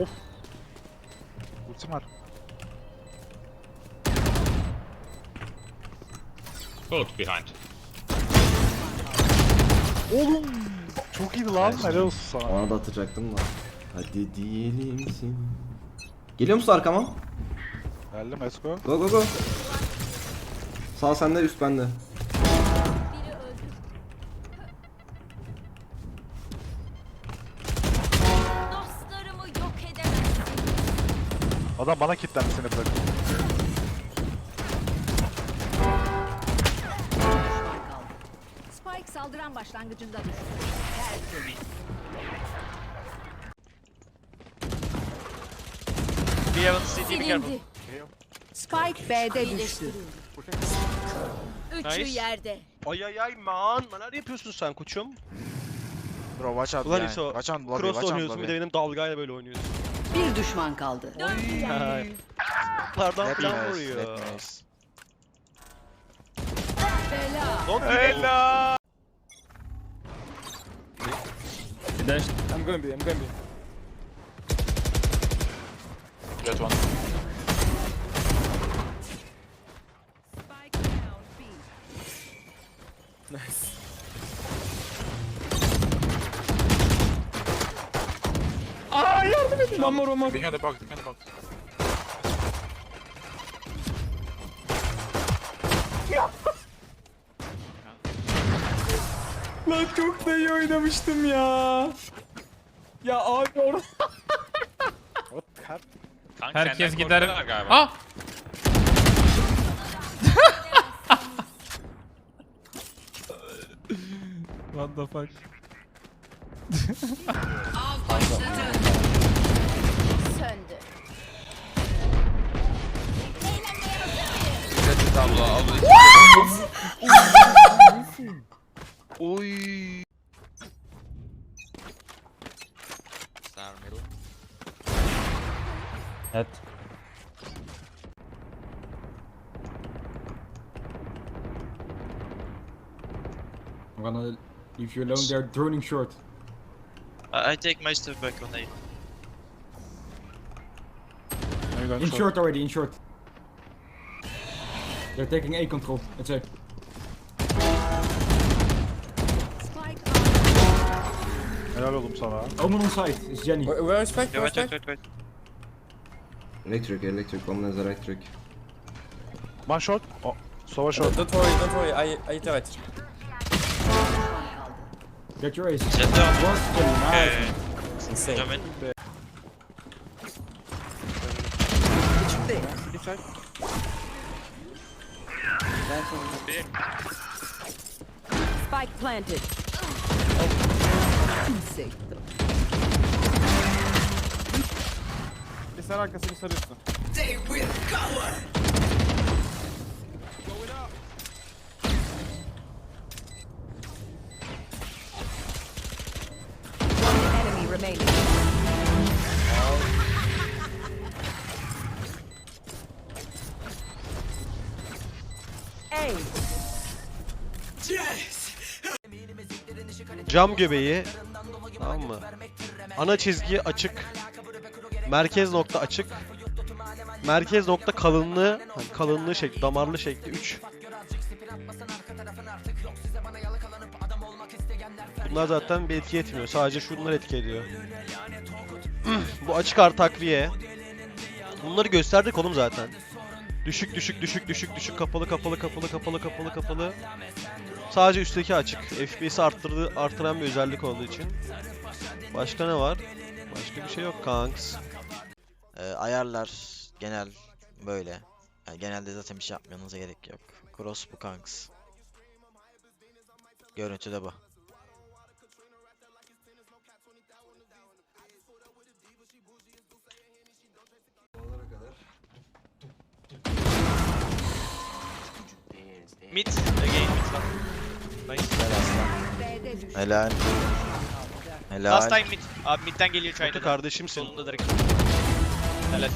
Of. Ultim var. Both behind. Oğlum. Çok iyiydi lan. Ben Helal olsun sana. Ona da atacaktım da. Hadi diyelimsin. Geliyor musun arkama? Geldim let's go. Go go go. Sağ sende üst bende. Adam bana kilitlendi seni bırakıp. Spike saldıran başlangıcında düştü. We haven't CT, be careful. Silindi. Spike B'de düştü. Üçü Nice. yerde. Ay ay ay man. Neler yapıyorsun sen koçum? Bro watch out Ulan. İso. Watch out lobby. Cross Watch out oynuyorsun bir lobby. de benim dalgayla böyle oynuyorsun. Bir düşman kaldı. Me falan vuruyor. Don't Helal. I'm going B, I'm going B. Jet one. Nice. Aa yardım edin. One more, one more. Behind the box, behind the box. Lan çok da iyi oynamıştım ya. Ya abi orada. Kanka Herkes senden gider. korkuyorlar galiba. Ah! What the fuck? Söndü. Oy. Evet. I'm gonna leave you alone. They're droning short. I, I take my stuff back on A. Are In short? short already, in short. They're taking A control. Let's say. Spike Helal oğlum sana. Omen on site is Jenny. Where is Spike? Yeah, Where is wait, Spike? wait, wait, wait. Electric electric. Woman is electric. One shot. Oh. Sova shot. Uh, don't worry, don't worry. I I tell it. Get your ace. Sit down. Okay. It's insane. Jump in. Spike planted. Will cover. Remaining. A. Cam göbeği. Tamam mı? Ana çizgi açık. Merkez nokta açık. Merkez nokta kalınlığı, hani kalınlığı şekli, damarlı şekli 3. Bunlar zaten bir etki etmiyor. Sadece şunlar etki ediyor. Bu açık artı takviye. Bunları gösterdik oğlum zaten. Düşük düşük düşük düşük düşük kapalı kapalı kapalı kapalı kapalı kapalı. Sadece üstteki açık. FPS'i arttırdı, artıran bir özellik olduğu için. Başka ne var? Başka bir şey yok kanks. Ee, ayarlar genel böyle. Yani genelde zaten bir şey yapmanıza gerek yok. Cross bu kanks. Görüntü de bu. Mid again mid lan. Nice. Helal. Helal. Last time mid. Abi midden geliyor China. kardeşimsin. Sonunda direkt. Helal.